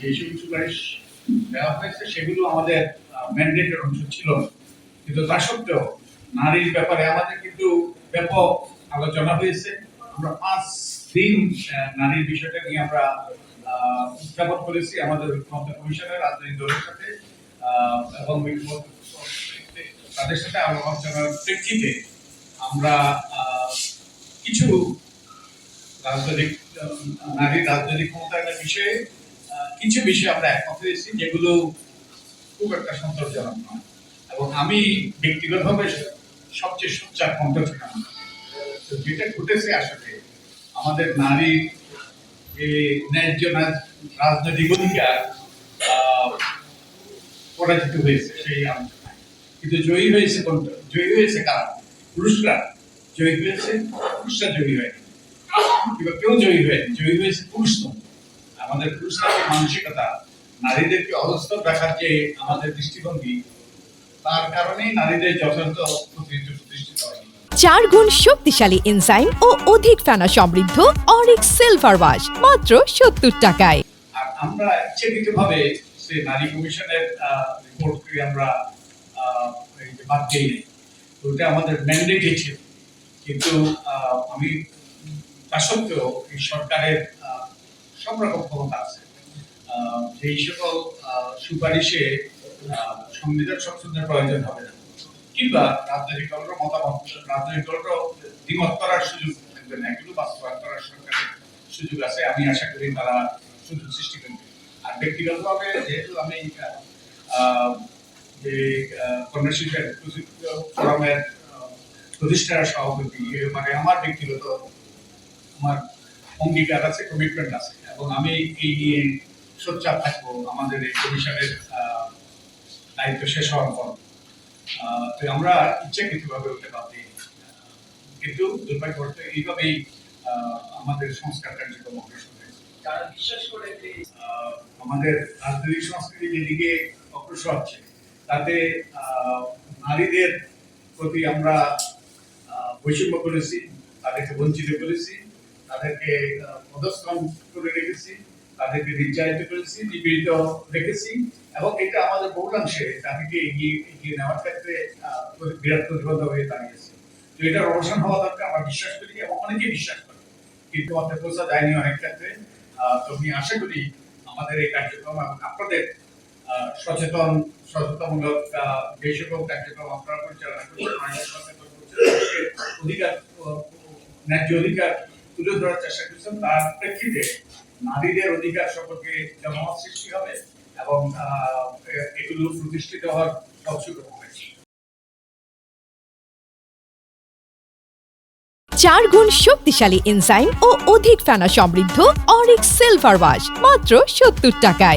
যেসব সুপারিশ দেওয়া হয়েছে, সেগুলো আমাদের ম্যান্ডেটের অংশ ছিল। কিন্তু তা সত্ত্বেও নারীর ব্যাপারে আমাদের কিন্তু ব্যাপক আলোচনা হয়েছে। আমরা পাঁচ দিন নারীর বিষয়টা নিয়ে আমরা উত্থাপন করেছি আমাদের ঐক্যমত্য কমিশনের রাজনৈতিক দলের সাথে এবং তাদের সাথে আলোচনার প্রেক্ষিতে আমরা কিছু রাজনৈতিক নারীর রাজনৈতিক ক্ষমতায়নের বিষয়ে কিছু বিষয়ে আমরা একমত হয়েছি যেগুলো খুব একটা সন্তোষজনক নয়। এবং আমি ব্যক্তিগতভাবে সবচেয়ে সোচ্চার কণ্ঠ ছিলাম যেটা ঘটেছে আসলে আমাদের নারী ন্যায্য রাজনৈতিক অধিকার পরাজিত হয়েছে সেই আলোচনায় কিন্তু জয়ী হয়েছে কোনটা? জয়ী হয়েছে কারা? পুরুষরা। জয়ী হয়েছে, পুরুষরা জয়ী হয়নি। কেউ জয়ী হয়নি, জয়ী হয়েছে পুরুষতম। আমাদের পুরুষতান্ত্রিক মানসিকতা নারীদেরকে অবস্থা রাখার যে আমাদের দৃষ্টিভঙ্গি তার কারণেই নারীদের প্রতিনিধিত্ব প্রতিষ্ঠিত হয়নি চার গুণ শক্তিশালী এনজাইম ও অধিক ফেনা সমৃদ্ধ অরিক সিলভার ওয়াশ মাত্র সত্তর টাকায় আর আমরা ইচ্ছাকৃতভাবে সে নারী কমিশনের রিপোর্টকে আমরা এই যে বাদ দিই। ওটা আমাদের ম্যান্ডেটে ছিল কিন্তু আমি তা সত্ত্বেও এই সরকারের সব রকম ক্ষমতা আছে। যেই সকল সুপারিশে সংবিধান সংশোধনের প্রয়োজন হবে না। কিংবা রাজনৈতিক দলের মতামত, রাজনৈতিক দলেরও দ্বিমত করার সুযোগ থাকবে না। এগুলো বাস্তবায়ন করার সরকারের সুযোগ আছে। আমি আশা করি তারা সুযোগ সৃষ্টি করবে। আর ব্যক্তিগতভাবে যেহেতু আমি যে কন্যা শিল্পের ফোরামের প্রতিষ্ঠার সভাপতি মানে আমার ব্যক্তিগত, আমার অঙ্গীকার আছে কমিটমেন্ট আছে। এবং আমি এই নিয়ে সোচ্চার থাকব আমাদের এই কমিশনের দায়িত্ব শেষ হওয়ার পর। তো আমরা ইচ্ছাকৃতভাবে ওটা বাদ দিই কিন্তু দুর্ভাগ্যবশত এইভাবেই আমাদের সংস্কার কার্যক্রম অগ্রসর হয়েছে। যারা বিশ্বাস করে যে আমাদের রাজনৈতিক সংস্কৃতি যেদিকে অগ্রসর হচ্ছে তাতে নারীদের প্রতি আমরা বৈষম্য করেছি তাদেরকে বঞ্চিত করেছি তাদেরকে আহ, করে রেখেছি তাদেরকে নির্যাতিত করেছি নিপীড়িত রেখেছি এবং এটা আমাদের বহুলাংশে তাদেরকে এগিয়ে এগিয়ে নেওয়ার ক্ষেত্রে বিরাট প্রতিবন্ধক হয়ে দাঁড়িয়েছে। তো এটার অবসান হওয়া দরকার আমরা বিশ্বাস করি এবং অনেকেই বিশ্বাস করে কিন্তু আমাদের পৌঁছা যায়নি অনেক ক্ষেত্রে। তো আমি আশা করি আমাদের এই কার্যক্রম এবং আপনাদের সচেতন সচেতনমূলক যে সকল কার্যক্রম আপনারা পরিচালনা করছেন অধিকার ন্যায্য অধিকার তুলে ধরার চেষ্টা করছেন। তার প্রেক্ষিতে নারীদের অধিকার সম্পর্কে জনমত সৃষ্টি হবে এবং এগুলো প্রতিষ্ঠিত হওয়ার সব সুযোগ চার গুণ শক্তিশালী এনজাইম ও অধিক ফেনা সমৃদ্ধ অরিক সিলভার ওয়াশ মাত্র সত্তর টাকায়।